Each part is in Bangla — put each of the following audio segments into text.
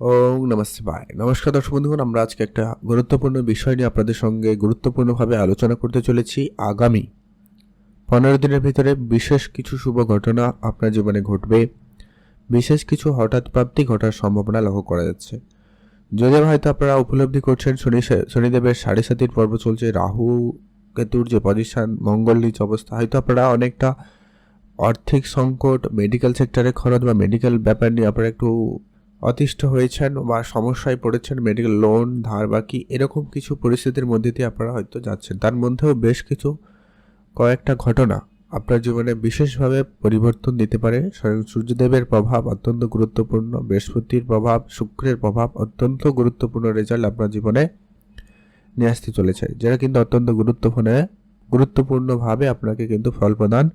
ওং নমস্তে ভাই নমস্কার দর্শক বন্ধুগণ, আমরা আজকে একটা গুরুত্বপূর্ণ বিষয় নিয়ে আপনাদের সঙ্গে গুরুত্বপূর্ণভাবে আলোচনা করতে চলেছি আগামী পনেরো দিনের ভিতরে বিশেষ কিছু শুভ ঘটনা আপনার জীবনে ঘটবে। বিশেষ কিছু হঠাৎ প্রাপ্তি ঘটার সম্ভাবনা লক্ষ্য করা যাচ্ছে। যদিও হয়তো আপনারা উপলব্ধি করছেন শনি শনিদেবের সাড়ে সাতির পর্ব চলছে, রাহু, কেতুর যে পজিশন মঙ্গল নিচ অবস্থা, হয়তো আপনারা অনেকটা আর্থিক সংকট মেডিকেল সেক্টরে খরচ বা মেডিকেল ব্যাপার নিয়ে আপনারা একটু অতিষ্ঠ হয়েছেন বা সমস্যায় পড়েছেন মেডিকেল লোন ধার বাকি, এরকম কিছু পরিস্থিতির মধ্যে দিয়ে আপনারা হয়তো যাচ্ছেন। তার মধ্যেও বেশ কিছু, কয়েকটা ঘটনা আপনার জীবনে বিশেষভাবে পরিবর্তন দিতে পারে। স্বয়ং সূর্যদেবের প্রভাব অত্যন্ত গুরুত্বপূর্ণ, বৃহস্পতির প্রভাব, শুক্রের প্রভাব অত্যন্ত গুরুত্বপূর্ণ রেজাল্ট আপনার জীবনে নিয়ে আসতে চলেছে, যেটা কিন্তু অত্যন্ত গুরুত্বপূর্ণ, গুরুত্বপূর্ণভাবে আপনাকে কিন্তু ফল প্রদান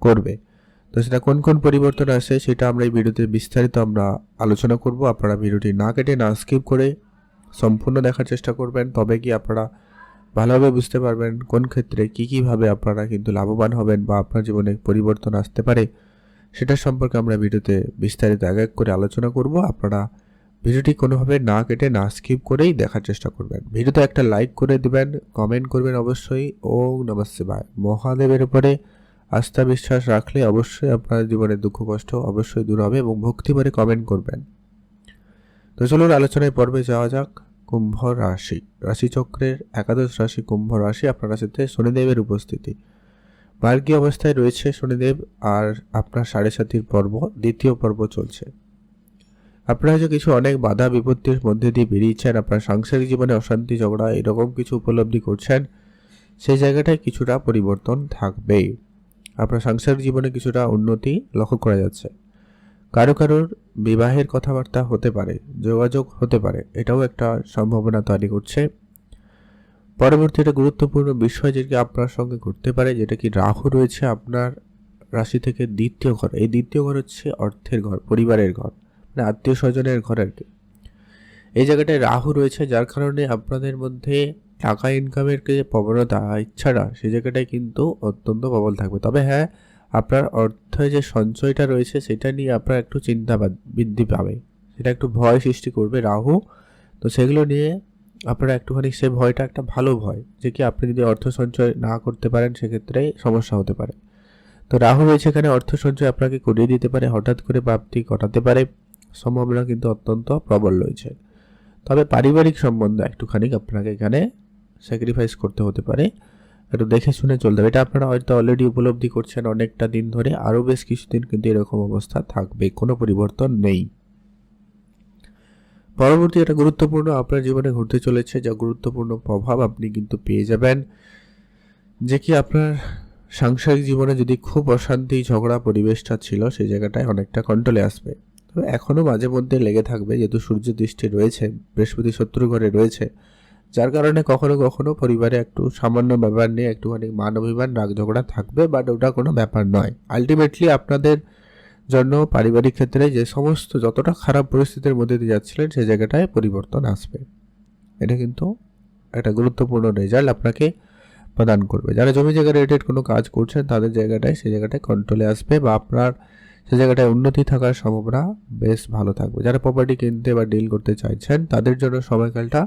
করবে। তো সেটা কোন কোন পরিবর্তন আসে সেটা আমরা এই ভিডিওতে বিস্তারিত আমরা আলোচনা করব। আপনারা ভিডিওটি না কেটে, না স্কিপ করে সম্পূর্ণ দেখার চেষ্টা করবেন। তবে কি আপনারা ভালোভাবে বুঝতে পারবেন কোন ক্ষেত্রে কী, কীভাবে আপনারা কিন্তু লাভবান হবেন বা আপনার জীবনে পরিবর্তন আসতে পারে সেটা সম্পর্কে আমরা ভিডিওতে বিস্তারিত এক এক করে আলোচনা করব। আপনারা ভিডিওটি কোনোভাবে না কেটে, না স্কিপ করেই দেখার চেষ্টা করবেন। ভিডিওতে একটা লাইক করে দেবেন, কমেন্ট করবেন অবশ্যই। ও নমস্তে ভাই মহাদেবের উপরে আস্থা বিশ্বাস রাখলে অবশ্যই আপনার জীবনে দুঃখ, কষ্ট অবশ্যই দূর হবে এবং ভক্তিভরে কমেন্ট করবেন। তো চলুন আলোচনায় পর্বে যাওয়া যাক। কুম্ভ রাশি। রাশিচক্রের একাদশ রাশি কুম্ভ রাশি আপনার রাশিতে শনিদেবের উপস্থিতি। মার্গী অবস্থায় রয়েছে শনিদেব আর আপনার সাড়ে সাতির পর্ব, দ্বিতীয় পর্ব চলছে। আপনারা হয়তো কিছু অনেক বাধা বিপত্তির মধ্যে দিয়ে বেরিয়েছেন, আপনার সাংসারিক জীবনে অশান্তি, ঝগড়া, এরকম কিছু উপলব্ধি করছেন। সেই জায়গাটায় কিছুটা পরিবর্তন থাকবেই। আপনার সাংসারিক জীবনে কিছুটা উন্নতি লক্ষ্য করা যাচ্ছে। কারও কারোর বিবাহের কথাবার্তা হতে পারে, যোগাযোগ হতে পারে, এটাও একটা সম্ভাবনা তৈরি করছে। পরবর্তী একটা গুরুত্বপূর্ণ বিষয় যেটি আপনার সঙ্গে ঘটতে পারে, যেটা কি রাহু রয়েছে আপনার রাশি থেকে দ্বিতীয় ঘর। এই দ্বিতীয় ঘর হচ্ছে অর্থের ঘর, পরিবারের ঘর মানে আত্মীয় স্বজনের ঘর আর কি। এই জায়গাটায় রাহু রয়েছে, যার কারণে আপনাদের মধ্যে টাকা ইনকামের যে প্রবণতা ইচ্ছাটা সেই জায়গাটায় কিন্তু অত্যন্ত প্রবল থাকবে। তবে হ্যাঁ আপনার অর্থে যে সঞ্চয়টা রয়েছে, সেটা নিয়ে আপনার একটু চিন্তা বৃদ্ধি পাবে। সেটা একটু ভয় সৃষ্টি করবে রাহু। তো সেগুলো নিয়ে আপনারা একটুখানি সে ভয়টা একটা ভালো ভয়, যে কি আপনি যদি অর্থ সঞ্চয় না করতে পারেন, সেক্ষেত্রে সমস্যা হতে পারে। তো রাহু রয়েছে এখানে, অর্থ সঞ্চয় আপনাকে করিয়ে দিতে পারে, হঠাৎ করে প্রাপ্তি ঘটাতে পারে। সম্ভাবনা কিন্তু অত্যন্ত প্রবল রয়েছে। তবে পারিবারিক সম্বন্ধ একটুখানি আপনাকে এখানে স্যাক্রিফাইস করতে হতে পারে। একটু দেখে শুনে চলতে হবে। এটা আপনারা হয়তো অলরেডি উপলব্ধি করছেন অনেকটা দিন ধরে। আরও বেশ কিছুদিন কিন্তু এরকম অবস্থা থাকবে। কোনো পরিবর্তন নেই। পরবর্তী একটা গুরুত্বপূর্ণ আপনার জীবনে ঘটতে চলেছে, যা গুরুত্বপূর্ণ প্রভাব আপনি কিন্তু পেয়ে যাবেন। যে কি আপনার সাংসারিক জীবনে যদি খুব অশান্তি, ঝগড়া পরিবেশটা ছিল সেই জায়গাটায় অনেকটা কন্ট্রোলে আসবে। তবে এখনও মাঝে মধ্যে লেগে থাকবে, যেহেতু সূর্য দৃষ্টি রয়েছে, বৃহস্পতি শত্রু ঘরে রয়েছে। যার কারণে কখনো কখনো পরিবারে একটু সামান্য ব্যাপার নিয়ে একটুখানি মান অভিমান রাগ ঝগড়া থাকবে বাট ওটা কোনো ব্যাপার নয়। আলটিমেটলি আপনাদের জন্য পারিবারিক ক্ষেত্রে যে সমস্ত যতটা খারাপ পরিস্থিতির মধ্যে দিয়ে যাচ্ছিলেন সেই জায়গাটায় পরিবর্তন আসবে। এটা কিন্তু একটা গুরুত্বপূর্ণ রেজাল্ট আপনাকে প্রদান করবে। যারা জমি জায়গা রিলেটেড কোনো কাজ করছেন, তাদের জায়গাটায় সেই জায়গাটায় কন্ট্রোলে আসবে বা আপনার সে জায়গাটায় উন্নতি থাকার সম্ভাবনা বেশ ভালো থাকবে। যারা প্রপার্টি কিনতে বা ডিল করতে চাইছেন, তাদের জন্য সময়কালটা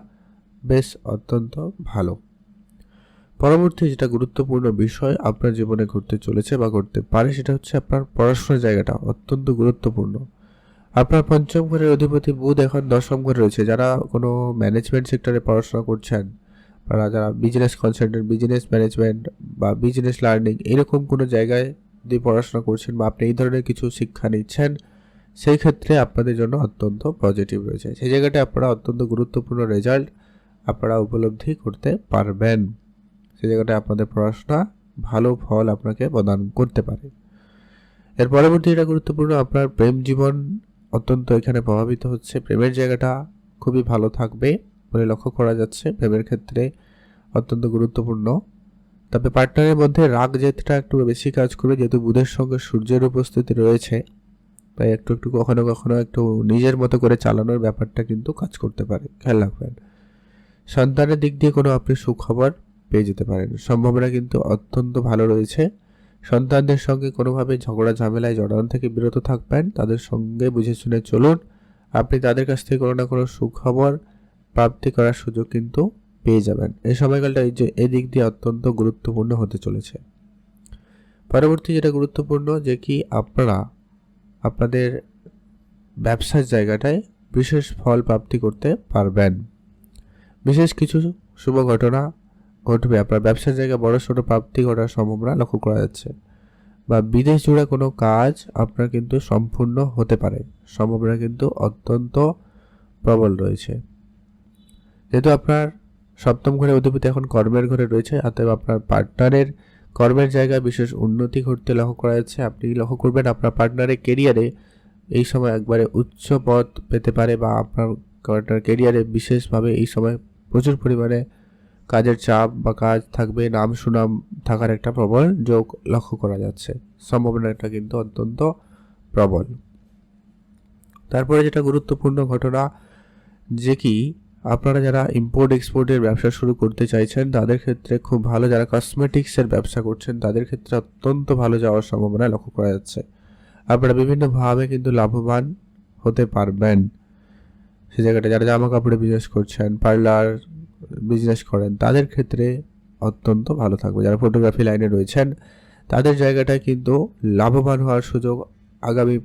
বেশ অত্যন্ত ভালো। পরবর্তী যেটা গুরুত্বপূর্ণ বিষয় আপনার জীবনে ঘটতে চলেছে বা ঘটতে পারে সেটা হচ্ছে আপনার পড়াশোনার জায়গাটা অত্যন্ত গুরুত্বপূর্ণ। আপনার পঞ্চম ঘরের অধিপতি বুধ এখন দশম ঘরে রয়েছে। যারা কোনো ম্যানেজমেন্ট সেক্টরে পড়াশোনা করছেন বা যারা বিজনেস কনসালটেন্ট বিজনেস ম্যানেজমেন্ট বা বিজনেস লার্নিং এরকম কোনো জায়গায় দিয়ে পড়াশোনা করছেন বা আপনি এই ধরনের কিছু শিক্ষা নিচ্ছেন, সেই ক্ষেত্রে আপনাদের জন্য অত্যন্ত পজিটিভ রয়েছে। সেই জায়গাটায় আপনারা অত্যন্ত গুরুত্বপূর্ণ রেজাল্ট আপনারা উপলব্ধি করতে পারবেন। সে জায়গাটায় আপনাদের পড়াশোনা ভালো ফল আপনাকে প্রদান করতে পারে। এর পরবর্তী এটা গুরুত্বপূর্ণ, আপনার প্রেম জীবন অত্যন্ত এখানে প্রভাবিত হচ্ছে। প্রেমের জায়গাটা খুবই ভালো থাকবে বলে লক্ষ্য করা যাচ্ছে। প্রেমের ক্ষেত্রে অত্যন্ত গুরুত্বপূর্ণ। তবে পার্টনারের মধ্যে রাগ জেদটা একটু বেশি কাজ করবে, যেহেতু বুধের সঙ্গে সূর্যের উপস্থিতি রয়েছে, তাই একটু একটু কখনো কখনো একটু নিজের মতো করে চালানোর ব্যাপারটা কিন্তু কাজ করতে পারে। খেয়াল রাখবেন। সন্তানের দিক দিয়ে কোনো আপনি সুখবর পেয়ে যেতে পারেন। সম্ভাবনা কিন্তু অত্যন্ত ভালো রয়েছে। সন্তানদের সঙ্গে কোনোভাবে ঝগড়া, ঝামেলায় জড়ানো থেকে বিরত থাকবেন। তাদের সঙ্গে বুঝে শুনে চলুন। আপনি তাদের কাছ থেকে কোনো না কোনো সুখবর প্রাপ্তি করার সুযোগ কিন্তু পেয়ে যাবেন। এই সময়কালটা এই যে এদিক দিয়ে অত্যন্ত গুরুত্বপূর্ণ হতে চলেছে। পরবর্তী যেটা গুরুত্বপূর্ণ, যে কি আপনারা আপনাদের ব্যবসার জায়গাটায় বিশেষ ফল প্রাপ্তি করতে পারবেন। বিশেষ কিছু শুভ ঘটনা ঘটবে। আপনার ব্যবসার জায়গায় বড় সড়ো প্রাপ্তি ঘটার সম্ভাবনা লক্ষ্য করা যাচ্ছে। বা বিদেশ জুড়ে কোনো কাজ আপনার কিন্তু সম্পূর্ণ হতে পারে। সম্ভাবনা কিন্তু অত্যন্ত প্রবল রয়েছে। যেহেতু আপনার সপ্তম ঘরে অধিপতি এখন কর্মের ঘরে রয়েছে, অতএব আপনার পার্টনারের কর্মের জায়গায় বিশেষ উন্নতি ঘটতে লক্ষ্য করা যাচ্ছে। আপনি লক্ষ্য করবেন আপনার পার্টনারের কেরিয়ারে এই সময় একবারে উচ্চ পদ পেতে পারে বা আপনার পার্টনার কেরিয়ারে বিশেষভাবে এই সময় প্রচুর পরিমাণে কাজের চাপ বা কাজ থাকবে, নাম সুনাম থাকার একটা প্রবল যোগ লক্ষ্য করা যাচ্ছে। সম্ভাবনাটা কিন্তু অত্যন্ত প্রবল। তারপরে যেটা গুরুত্বপূর্ণ ঘটনা, যে কি, আপনারা যারা ইম্পোর্ট এক্সপোর্টের ব্যবসা শুরু করতে চাইছেন, তাদের ক্ষেত্রে খুব ভালো যারা কসমেটিক্সের ব্যবসা করছেন, তাদের ক্ষেত্রে অত্যন্ত ভালো যাওয়ার সম্ভাবনা লক্ষ্য করা যাচ্ছে। আপনারা বিভিন্নভাবে কিন্তু লাভবান হতে পারবেন। সে জায়গাটা যারা জামা কাপড়ে বিজনেস করছেন পার্লার বিজনেস করেন, তাদের ক্ষেত্রে অত্যন্ত ভালো থাকবে। যারা ফটোগ্রাফি লাইনে রয়েছেন, তাদের জায়গাটায় কিন্তু লাভবান হওয়ার সুযোগ আগামী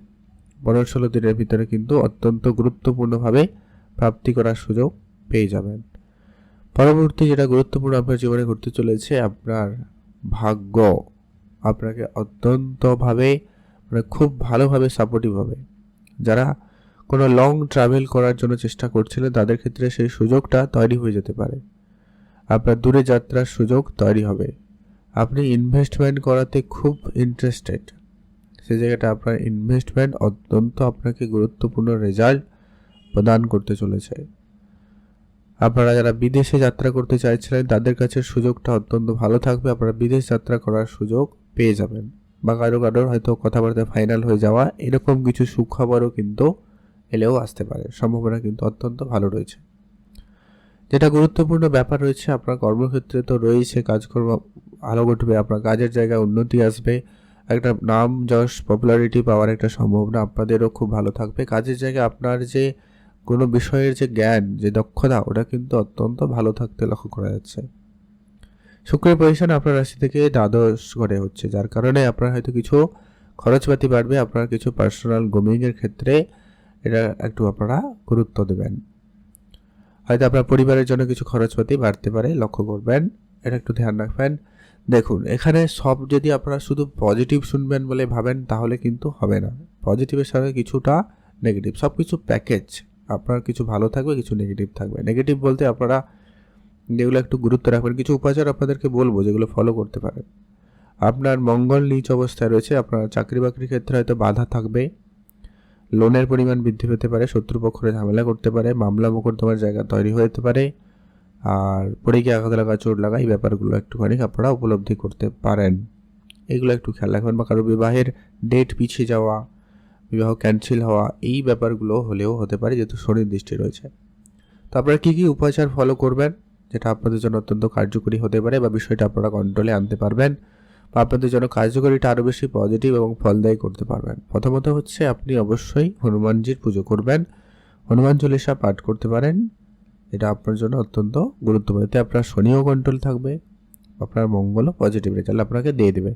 পনেরো ষোলো দিনের ভিতরে কিন্তু অত্যন্ত গুরুত্বপূর্ণভাবে প্রাপ্তি করার সুযোগ পেয়ে যাবেন। পরবর্তী যেটা গুরুত্বপূর্ণ আপনার জীবনে ঘটতে চলেছে, আপনার ভাগ্য। আপনাকে অত্যন্তভাবে মানে খুব ভালোভাবে সাপোর্টিভ হবে। যারা কোনো লং ট্রাভেল করার জন্য চেষ্টা করছিলেন তাদের ক্ষেত্রে সেই সুযোগটা তৈরি হয়ে যেতে পারে। আপনার দূরে যাত্রার সুযোগ তৈরি হবে। আপনি ইনভেস্টমেন্ট করাতে খুব ইন্টারেস্টেড সেই জায়গাটা আপনার ইনভেস্টমেন্ট অত্যন্ত আপনাকে গুরুত্বপূর্ণ রেজাল্ট প্রদান করতে চলেছে। আপনারা যারা বিদেশে যাত্রা করতে চাইছিলেন, তাদের কাছে সুযোগটা অত্যন্ত ভালো থাকবে। আপনারা বিদেশ যাত্রা করার সুযোগ পেয়ে যাবেন। বা কারও কারোর হয়তো কথাবার্তা ফাইনাল হয়ে যাওয়া, এরকম কিছু সুখবরও কিন্তু এলেও আসতে পারে। সম্ভাবনা কিন্তু অত্যন্ত ভালো রয়েছে। যেটা গুরুত্বপূর্ণ ব্যাপার রয়েছে, আপনার কর্মক্ষেত্রে তো রয়েছে কাজকর্ম, আলো ঘটবে, আপনার কাজের জায়গায় উন্নতি আসবে। একটা নাম যশ পপুলারিটি পাওয়ার একটা সম্ভাবনা আপনাদেরও খুব ভালো থাকবে। কাজের জায়গায় আপনার যে কোনো বিষয়ের যে জ্ঞান, যে দক্ষতা, ওটা কিন্তু অত্যন্ত ভালো থাকতে লক্ষ্য করা যাচ্ছে। শুক্রের পজিশন আপনার রাশি থেকে দ্বাদশ ঘরে হচ্ছে, যার কারণে আপনার হয়তো কিছু খরচপাতি বাড়বে, আপনার কিছু পার্সোনাল গ্রুমিংয়ের ক্ষেত্রে এটা একটু আপনারা গুরুত্ব দেবেন। হয়তো আপনার পরিবারের জন্য কিছু খরচপাতি বাড়তে পারে, লক্ষ্য করবেন। এটা একটু ধ্যান রাখবেন। দেখুন, এখানে সব যদি আপনারা শুধু পজিটিভ শুনবেন বলে ভাবেন, তাহলে কিন্তু হবে না। পজিটিভের সঙ্গে কিছুটা নেগেটিভ সব কিছু প্যাকেজ আপনার কিছু ভালো থাকবে, কিছু নেগেটিভ থাকবে। নেগেটিভ বলতে আপনারা যেগুলো একটু গুরুত্ব রাখবেন, কিছু উপাচার আপনাদেরকে বলব, যেগুলো ফলো করতে পারেন। আপনার মঙ্গল নিচ অবস্থায় রয়েছে, আপনার চাকরি বাকরির ক্ষেত্রে হয়তো বাধা থাকবে। লোনের পরিমাণ বৃদ্ধি পেতে পারে, শত্রুপক্ষরে ঝামেলা করতে পারে, মামলা মোকদ্দমার জায়গা তৈরি যেতে পারে, আর পড়ে গিয়ে আঘাত লাগা চোট লাগা, এই ব্যাপারগুলো একটুখানি আপনারা উপলব্ধি করতে পারেন। এগুলো একটু খেয়াল রাখবেন বা কারও বিবাহের ডেট পিছিয়ে যাওয়া, বিবাহ ক্যান্সেল হওয়া, এই ব্যাপারগুলো হলেও হতে পারে, যেহেতু শনির দৃষ্টি রয়েছে। তো আপনারা কী কী উপাচার ফলো করবেন, যেটা আপনাদের জন্য অত্যন্ত কার্যকরী হতে পারে বা বিষয়টা আপনারা কন্ট্রোলে আনতে পারবেন? বা আপনাদের জন্য কার্যকরীটা আরও বেশি পজিটিভ এবং ফলদায়ী করতে পারবেন। প্রথমত হচ্ছে, আপনি অবশ্যই হনুমানজির পুজো করবেন। হনুমান চল্লিশা পাঠ করতে পারেন। এটা আপনার জন্য অত্যন্ত গুরুত্বপূর্ণ। এতে আপনার শনিও কন্ট্রোল থাকবে, আপনার মঙ্গলও পজিটিভ রেজাল্ট আপনাকে দিয়ে দেবে।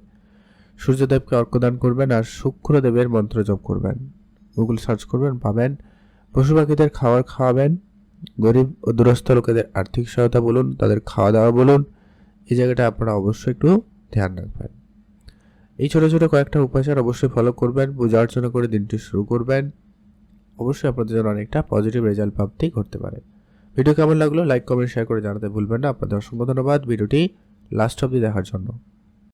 সূর্যদেবকে অর্কদান করবেন আর শুক্রদেবের মন্ত্র জপ করবেন। গুগল সার্চ করবেন, পাবেন। পশু পাখিদের খাবার খাওয়াবেন। গরিব ও দূরস্থ লোকেদের আর্থিক সহায়তা বলুন, তাদের খাওয়া দাওয়া বলুন। এই জায়গাটা আপনারা অবশ্যই একটু ধ্যান রাখবেন। এই ছোটো ছোটো কয়েকটা উপাচার অবশ্যই ফলো করবেন পূজা অর্চনা করে দিনটি শুরু করবেন। অবশ্যই আপনাদের জন্য অনেকটা পজিটিভ রেজাল্ট প্রাপ্তি করতে পারে। ভিডিও কেমন লাগল লাইক কমেন্ট শেয়ার করে জানাতে ভুলবেন না। আপনাদের অসংখ্য ধন্যবাদ। ভিডিওটি লাস্ট অবধি দেখার জন্য।